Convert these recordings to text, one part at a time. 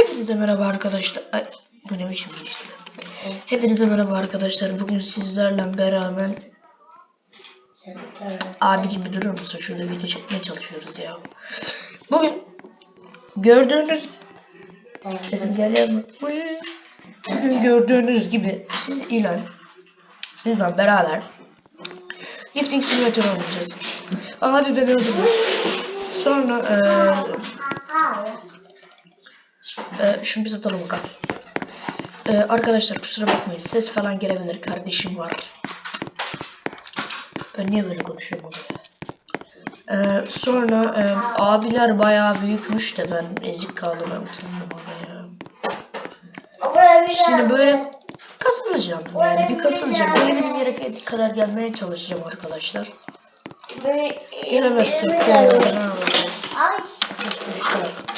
Hepinize merhaba arkadaşlar. Ay, bu ne biçim geçti? Hepinize merhaba arkadaşlar. Bugün sizlerle beraber abicim bir durur musun? Şurada video çekmeye çalışıyoruz ya. Bugün gördüğünüz sesim geliyor mu? Bugün gördüğünüz gibi siz ilan bizle beraber lifting simülatörü oynayacağız. Abi ben öldüm. Sonra eee ee, şunu bir satalım bakalım. Ee, arkadaşlar kusura bakmayın ses falan gelebilir kardeşim var. Ben niye böyle konuşuyorum onu ya? Ee, sonra e, abiler bayağı büyükmüş de ben ezik kaldım ben utandım ya. Şimdi böyle kasılacağım yani bir kasılacağım. Gelebildiğim yere kadar gelmeye çalışacağım arkadaşlar. Gelemezsek? Ay. Düştü.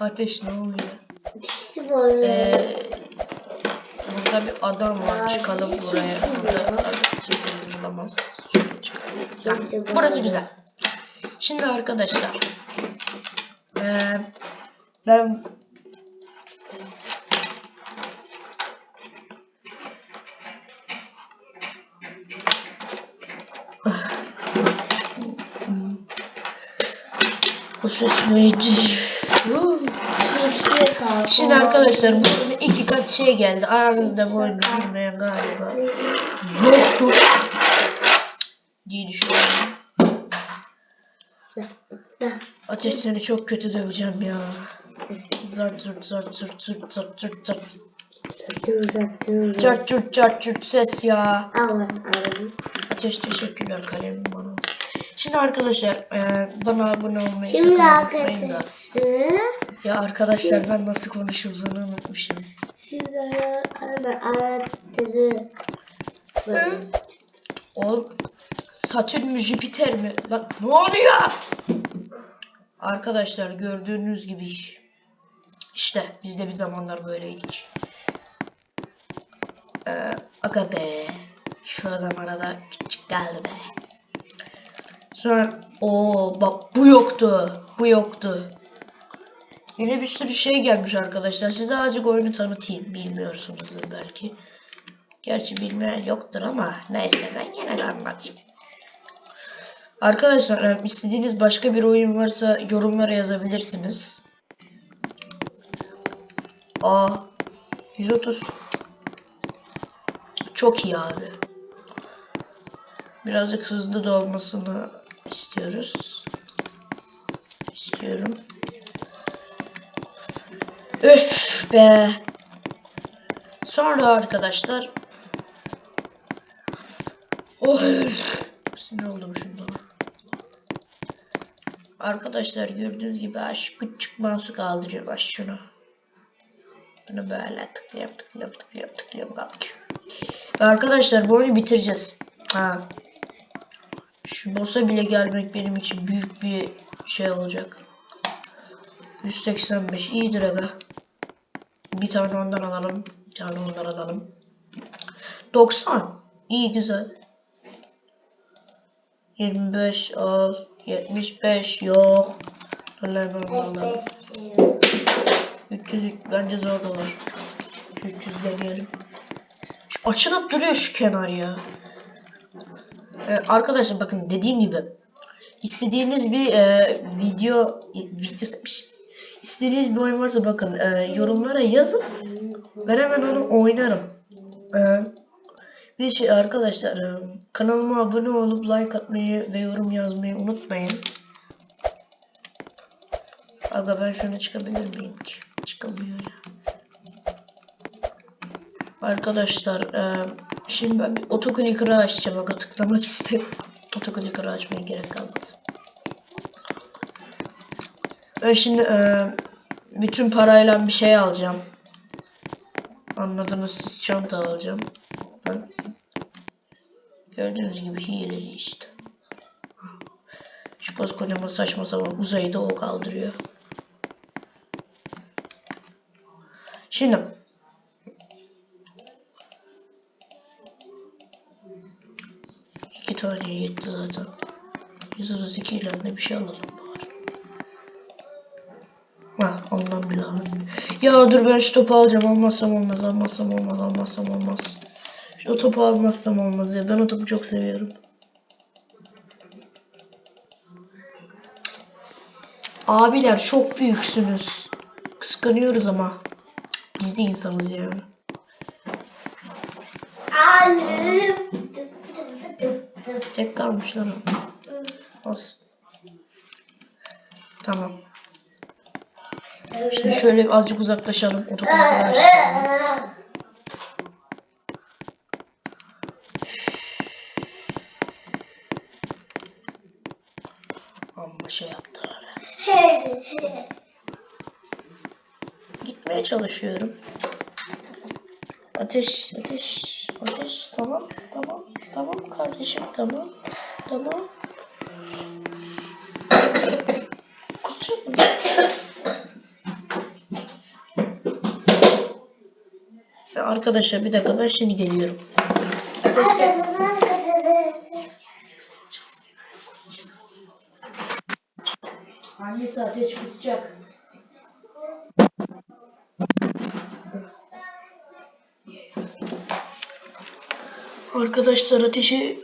Ateş ne oluyor? İşte böyle. Ee, burada bir adam var. Çıkalım buraya. Burada kimseniz bulamaz. Şöyle çıkalım. Tamam, Burası güzel. Şimdi arkadaşlar. Ee, ben Bu ses neydi? Şimdi arkadaşlar bu iki kat şey geldi. Aranızda bu oyunu bilmeyen galiba yoktur diye düşünüyorum. Ateş seni çok kötü döveceğim ya. Zart zurt zart zurt zurt zart zurt zart. Çart çurt çart çurt ses ya. Ateş teşekkürler kalemim bana. Şimdi arkadaşlar e, bana abone olmayı Şimdi arkadaşlar. Ya arkadaşlar ben nasıl konuşulduğunu unutmuşum. Şimdi arada arattırı. O Satürn mü Jüpiter mi? Lan ne oluyor? Arkadaşlar gördüğünüz gibi işte biz de bir zamanlar böyleydik. Ee, aga be. Şu adam arada küçük geldi be. Sonra o bak bu yoktu. Bu yoktu. Yine bir sürü şey gelmiş arkadaşlar. Size azıcık oyunu tanıtayım. Bilmiyorsunuzdur belki. Gerçi bilmeyen yoktur ama neyse ben yine de anlatayım. Arkadaşlar e, istediğiniz başka bir oyun varsa yorumlara yazabilirsiniz. Aa 130 Çok iyi abi. Birazcık hızlı da olmasını istiyoruz. İstiyorum. Öf be. Sonra arkadaşlar Oh sinir oldum şundan. Arkadaşlar gördüğünüz gibi aş küçük mouse'u kaldırıyorum aş şunu. Bunu böyle tıklıyorum tıklıyorum tıklıyorum tıklıyorum kaldırıyorum. Ve arkadaşlar bu oyunu bitireceğiz. Ha. Şu boss'a bile gelmek benim için büyük bir şey olacak. 185 iyidir aga. Bir tane ondan alalım. Bir tane ondan alalım. 90. İyi güzel. 25 al. 75 yok. Dur lan ben alalım. 300 bence zor olur. 300 deneyelim. Şu açılıp duruyor şu kenar ya. Ee, arkadaşlar bakın dediğim gibi istediğiniz bir e, video video istediğiniz bir oyun varsa bakın e, yorumlara yazın. Ben hemen onu oynarım. E, bir şey arkadaşlar e, kanalıma abone olup like atmayı ve yorum yazmayı unutmayın. Aga ben şuna çıkabilir miyim ki? Çıkamıyor ya. Arkadaşlar e, şimdi ben bir otoclicker'ı açacağım. Aga tıklamak istedim. Otoclicker'ı açmaya gerek kalmadı. Ben şimdi e, bütün parayla bir şey alacağım. Anladınız siz çanta alacağım. Ben Gördüğünüz gibi hileci işte. Şu koskocaman saçma sapan uzayda o kaldırıyor. Şimdi iki tane yetti zaten. 132 ile ne bir şey alalım ondan bile aldım. Ya dur ben şu topu alacağım. Almazsam olmaz. Almazsam olmaz. Almazsam olmaz. Şu topu almazsam olmaz ya. Ben o topu çok seviyorum. Abiler çok büyüksünüz. Kıskanıyoruz ama. Biz de insanız yani. Tek kalmış. Olsun. Tamam. Şimdi şöyle azıcık uzaklaşalım. O topu arkadaş. Amma şey yaptılar. Gitmeye çalışıyorum. Ateş, ateş, ateş. Tamam, tamam, tamam kardeşim, tamam, tamam. Kusacağım. Ya Arkadaşlar bir dakika ben şimdi geliyorum. Annesi ateş kusacak. Arkadaşlar ateşi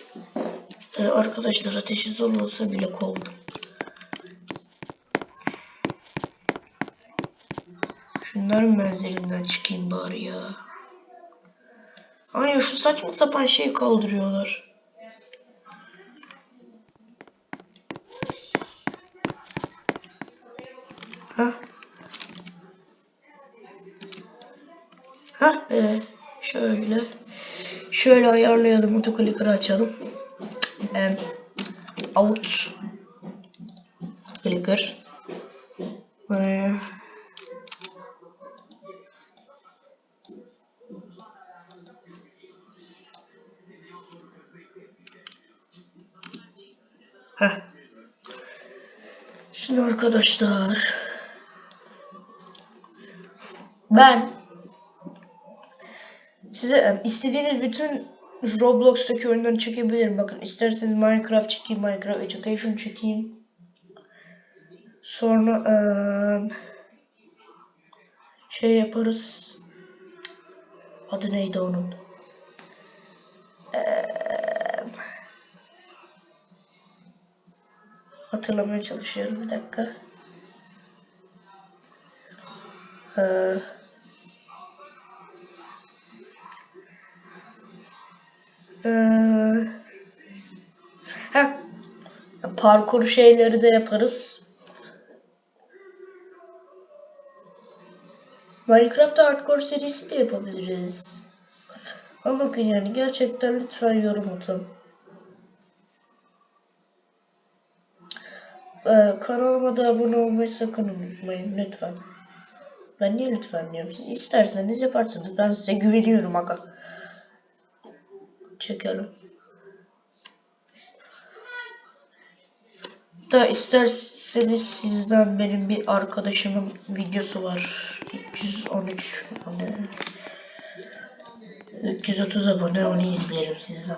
e, arkadaşlar ateşi zor olsa bile kovdum. Şunların menzilinden çıkayım bari ya. Ay şu saçma sapan şey kaldırıyorlar. Ha? Ha? Ee, şöyle. Şöyle ayarlayalım. Otoclicker'ı açalım. Em, out. Clicker. Buraya. Heh. Şimdi arkadaşlar. Ben size e, istediğiniz bütün Roblox'taki oyunları çekebilirim. Bakın isterseniz Minecraft çekeyim, Minecraft Education çekeyim. Sonra eee, şey yaparız. Adı neydi onun? Hatırlamaya çalışıyorum bir dakika. Eee, heh, parkur şeyleri de yaparız. Minecraft Hardcore serisi de yapabiliriz. Ama bakın yani gerçekten lütfen yorum atın. Ee, kanalıma da abone olmayı sakın unutmayın lütfen. Ben niye lütfen diyorum. Siz isterseniz yaparsınız. Ben size güveniyorum aga. Çekelim. Da isterseniz sizden benim bir arkadaşımın videosu var. 313 abone. 330 abone onu izleyelim sizden.